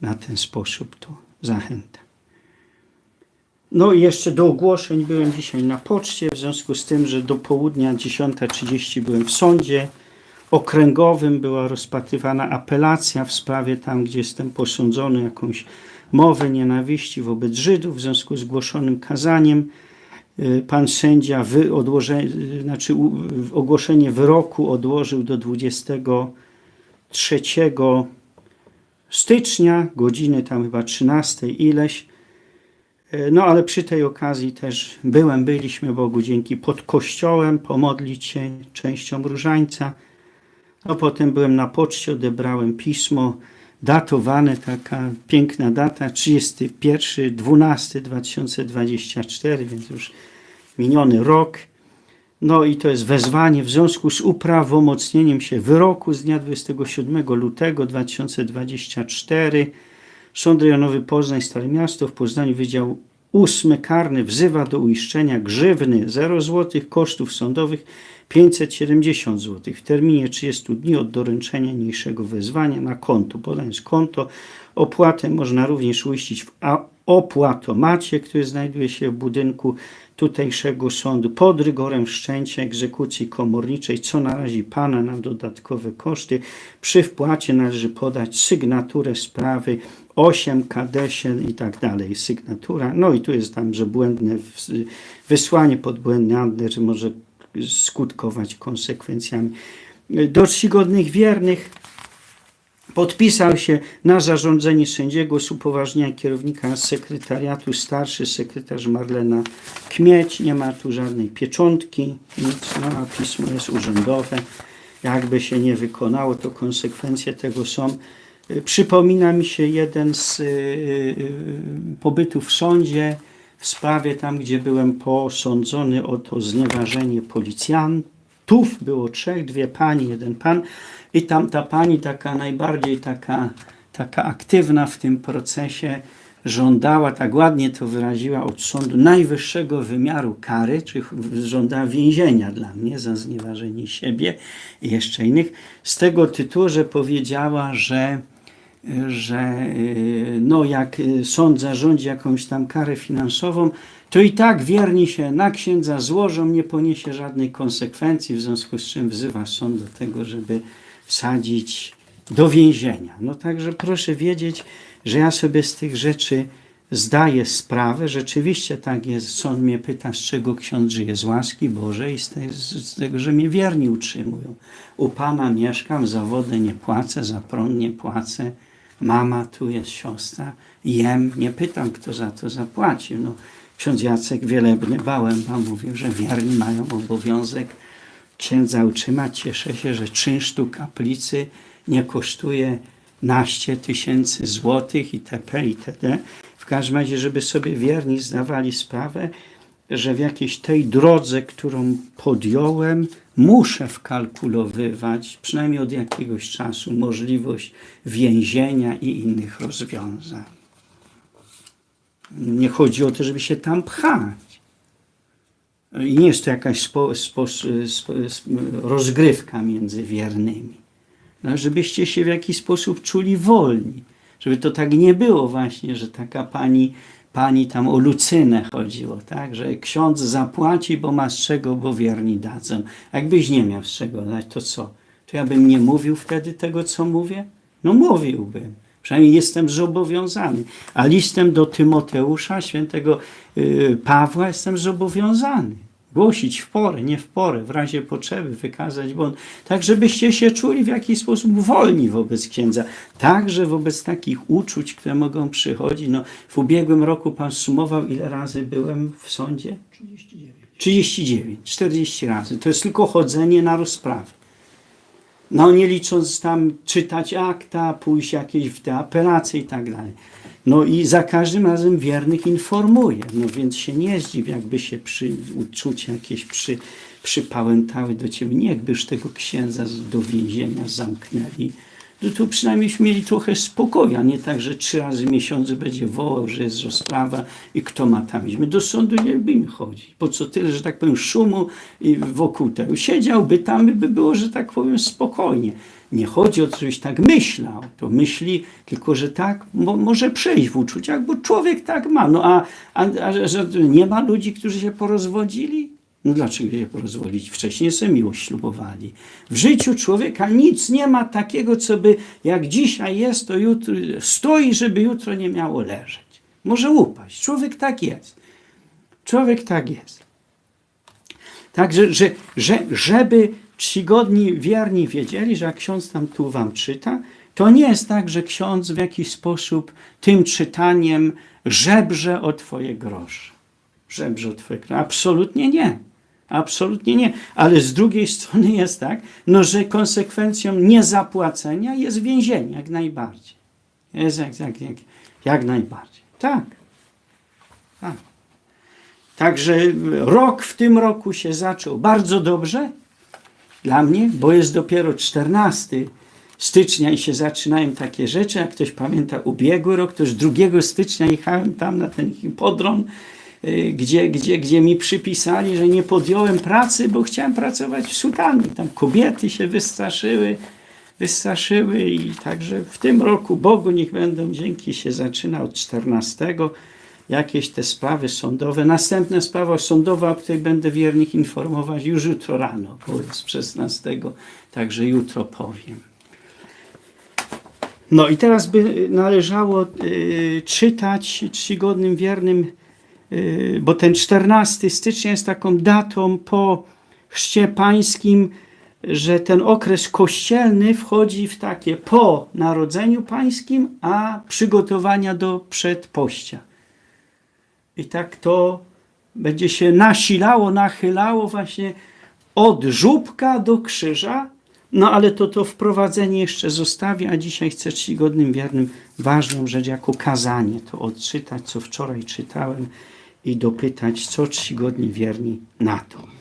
na ten sposób to zachęta. No i jeszcze do ogłoszeń byłem dzisiaj na poczcie, w związku z tym, że do południa 10.30 byłem w sądzie okręgowym, była rozpatrywana apelacja w sprawie tam, gdzie jestem posądzony jakąś mowę nienawiści wobec Żydów w związku z głoszonym kazaniem. Y, Pan sędzia wy odłoże, y, znaczy ogłoszenie wyroku odłożył do 23 stycznia, godziny tam chyba 13 ileś. E, No ale przy tej okazji też byłem, byliśmy Bogu dzięki pod kościołem pomodlić się częścią różańca. No potem byłem na poczcie, odebrałem pismo datowane, taka piękna data, 31.12.2024, więc już miniony rok. No i to jest wezwanie w związku z uprawomocnieniem się wyroku z dnia 27 lutego 2024. Sąd Rejonowy Poznań, Stare Miasto w Poznaniu Wydział 8 karny wzywa do uiszczenia grzywny 0 zł, kosztów sądowych 570 zł w terminie 30 dni od doręczenia niniejszego wezwania na konto. Podając konto, opłatę można również uiścić w opłatomacie, który znajduje się w budynku tutejszego sądu pod rygorem wszczęcia egzekucji komorniczej, co narazi Pana na dodatkowe koszty. Przy wpłacie należy podać sygnaturę sprawy 8 kadesie i tak dalej, sygnatura. No i tu jest tam, że błędne wysłanie pod błędny adres może skutkować konsekwencjami. Do czcigodnych wiernych podpisał się na zarządzenie sędziego z upoważnienia kierownika sekretariatu starszy sekretarz Marlena Kmieć. Nie ma tu żadnej pieczątki, nic, no, a pismo jest urzędowe. Jakby się nie wykonało, to konsekwencje tego są. Y, Przypomina mi się jeden z y, y, pobytów w sądzie w sprawie tam, gdzie byłem posądzony o to znieważenie policjantów. Było trzech, dwie pani, jeden pan. I tam ta pani taka najbardziej taka, taka aktywna w tym procesie żądała, tak ładnie to wyraziła, od sądu najwyższego wymiaru kary, czy żądała więzienia dla mnie za znieważenie siebie i jeszcze innych, z tego tytułu, że powiedziała, że że y, no jak y, sąd zarządzi jakąś tam karę finansową, to i tak wierni się na księdza złożą, nie poniesie żadnej konsekwencji, w związku z czym wzywa sąd do tego, żeby wsadzić do więzienia. No także proszę wiedzieć, że ja sobie z tych rzeczy zdaję sprawę. Rzeczywiście tak jest. Sąd mnie pyta, z czego ksiądz żyje? Z łaski Bożej i z, te, z z tego, że mnie wierni utrzymują. U Pana mieszkam, za wodę nie płacę, za prąd nie płacę. Mama, tu jest siostra, jem, nie pytam, kto za to zapłacił. No, ksiądz Jacek Wielebny Bałęba mówił, że wierni mają obowiązek księdza utrzymać. Cieszę się, że czynsz tu kaplicy nie kosztuje naście tysięcy złotych itp. itd. W każdym razie, żeby sobie wierni zdawali sprawę, że w jakiejś tej drodze, którą podjąłem, muszę wkalkulowywać, przynajmniej od jakiegoś czasu, możliwość więzienia i innych rozwiązań. Nie chodzi o to, żeby się tam pchać. I nie jest to jakaś spo, spo, spo, rozgrywka między wiernymi. No, żebyście się w jakiś sposób czuli wolni. Żeby to tak nie było właśnie, że taka pani, pani tam o Lucynę chodziło, tak? Że ksiądz zapłaci, bo ma z czego, bo wierni dadzą. Jakbyś nie miał z czego dać, to co? To ja bym nie mówił wtedy tego, co mówię? No mówiłbym. Przynajmniej jestem zobowiązany. A listem do Tymoteusza, świętego y, Pawła, jestem zobowiązany. Głosić w porę, nie w porę, w razie potrzeby wykazać błąd. Tak, żebyście się czuli w jakiś sposób wolni wobec księdza. Także wobec takich uczuć, które mogą przychodzić. No, w ubiegłym roku pan sumował, ile razy byłem w sądzie? 39. 39, 40 razy. To jest tylko chodzenie na rozprawę. No nie licząc tam czytać akta, pójść jakieś w te apelacje i tak dalej. No i za każdym razem wiernych informuje. No więc się nie zdziw, jakby się przy, uczucia jakieś przy, przypałętały do ciebie. Nie jakbyż tego księdza do więzienia zamknęli. To przynajmniej mieli trochę spokoju, a nie tak, że trzy razy w miesiącu będzie wołał, że jest rozprawa i kto ma tam iść. My do sądu nie lubimy chodzić. Po co tyle, że tak powiem, szumu i wokół tego. Siedziałby tam i by było, że tak powiem, spokojnie. Nie chodzi o żebyś tak myślał. To myśli, tylko że tak mo, może przejść w uczuciach, bo człowiek tak ma. No a, a, a że nie ma ludzi, którzy się porozwodzili? No dlaczego się porozwodzić? Wcześniej sobie miłość ślubowali. W życiu człowieka nic nie ma takiego, co by jak dzisiaj jest, to jutro stoi, żeby jutro nie miało leżeć. Może upaść. Człowiek tak jest. Człowiek tak jest. Także, że, że, żeby czcigodni wierni wiedzieli, że jak ksiądz tam tu wam czyta, to nie jest tak, że ksiądz w jakiś sposób tym czytaniem żebrze o twoje grosze. Żebrze o twoje grosze. Absolutnie nie. Absolutnie nie. Ale z drugiej strony jest tak, no, że konsekwencją niezapłacenia jest więzienie, jak najbardziej. Jest jak, jak, jak, jak najbardziej. Tak. tak. Także rok w tym roku się zaczął bardzo dobrze dla mnie, bo jest dopiero 14 stycznia i się zaczynają takie rzeczy. Jak ktoś pamięta ubiegły rok, to już 2 stycznia jechałem tam na ten hipodrom, gdzie, gdzie, gdzie mi przypisali, że nie podjąłem pracy, bo chciałem pracować w sutannie. Tam kobiety się wystraszyły, wystraszyły i także w tym roku Bogu niech będą dzięki się zaczyna od 14 jakieś te sprawy sądowe. Następna sprawa sądowa, o której będę wiernych informować już jutro rano, jest 16, także jutro powiem. No i teraz by należało y, czytać czcigodnym wiernym, y, bo ten 14 stycznia jest taką datą po chrzcie pańskim, że ten okres kościelny wchodzi w takie po narodzeniu pańskim, a przygotowania do przedpościa. I tak to będzie się nasilało, nachylało właśnie od żubka do krzyża. No ale to to wprowadzenie jeszcze zostawię, a dzisiaj chcę czcigodnym wiernym ważną rzecz jako kazanie to odczytać, co wczoraj czytałem i dopytać, co czcigodni wierni na to.